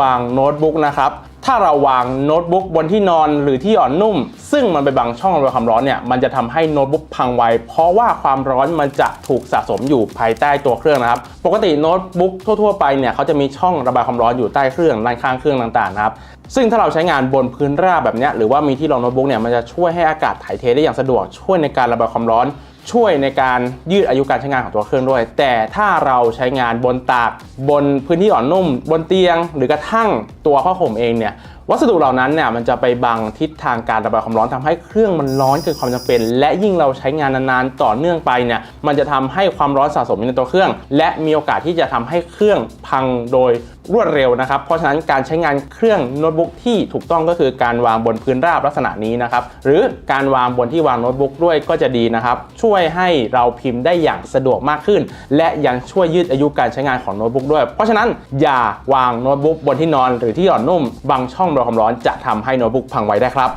วางโน้ตบุ๊กนะครับ ถ้าเราวางโน้ตบุ๊กบนที่นอนหรือที่อ่อนนุ่ม ซึ่งมันไปบังช่องระบายความร้อนเนี่ย มันจะทำให้โน้ตบุ๊กพังไว เพราะว่าความร้อนมันจะถูกสะสมอยู่ภายใต้ตัวเครื่องนะครับ ปกติโน้ตบุ๊กทั่ว ๆ ไปเนี่ยเขาจะมีช่องระบายความร้อนอยู่ใต้เครื่องด้านข้างเครื่องต่างๆนะครับ ซึ่งถ้าเราใช้งานบนพื้นราบแบบนี้หรือว่ามีที่รองโน้ตบุ๊กเนี่ย มันจะช่วยให้อากาศถ่ายเทได้อย่างสะดวก ช่วยในการระบายความร้อน ช่วยในการยืดอายุการใช้งานของตัวเครื่องด้วย แต่ถ้าเราใช้งานบนตากบนพื้นที่อ่อนนุ่ม บนเตียง หรือกระทั่งตัวผ้าห่มเองเนี่ยวัสดุเหล่านั้นเนี่ยมันจะไปบังทิศทางการระบายความร้อนทำให้เครื่องมันร้อนเกินความจำเป็น และยิ่งเราใช้งานนานๆต่อเนื่องไปเนี่ยมันจะทำให้ความร้อนสะสมในตัวเครื่อง และมีโอกาสที่จะทำให้เครื่องพังโดยรวดเร็วนะครับ เพราะฉะนั้นการใช้งานเครื่องโน้ตบุ๊กที่ถูกต้องก็คือการวางบนพื้นราบลักษณะนี้นะครับหรือการวางบนที่วางโน้ตบุ๊กด้วยก็จะดีนะครับช่วยให้เราพิมพ์ได้อย่างสะดวกมากขึ้น และยังช่วยยืดอายุการใช้งานของโน้ตบุ๊กด้วย เพราะฉะนั้นอย่าวางโน้ตบุ๊กบนที่นอนหรือที่หย่อนนุ่มบางช่องความร้อนจะทำให้โน้ตบุ๊กพังไวได้ครับ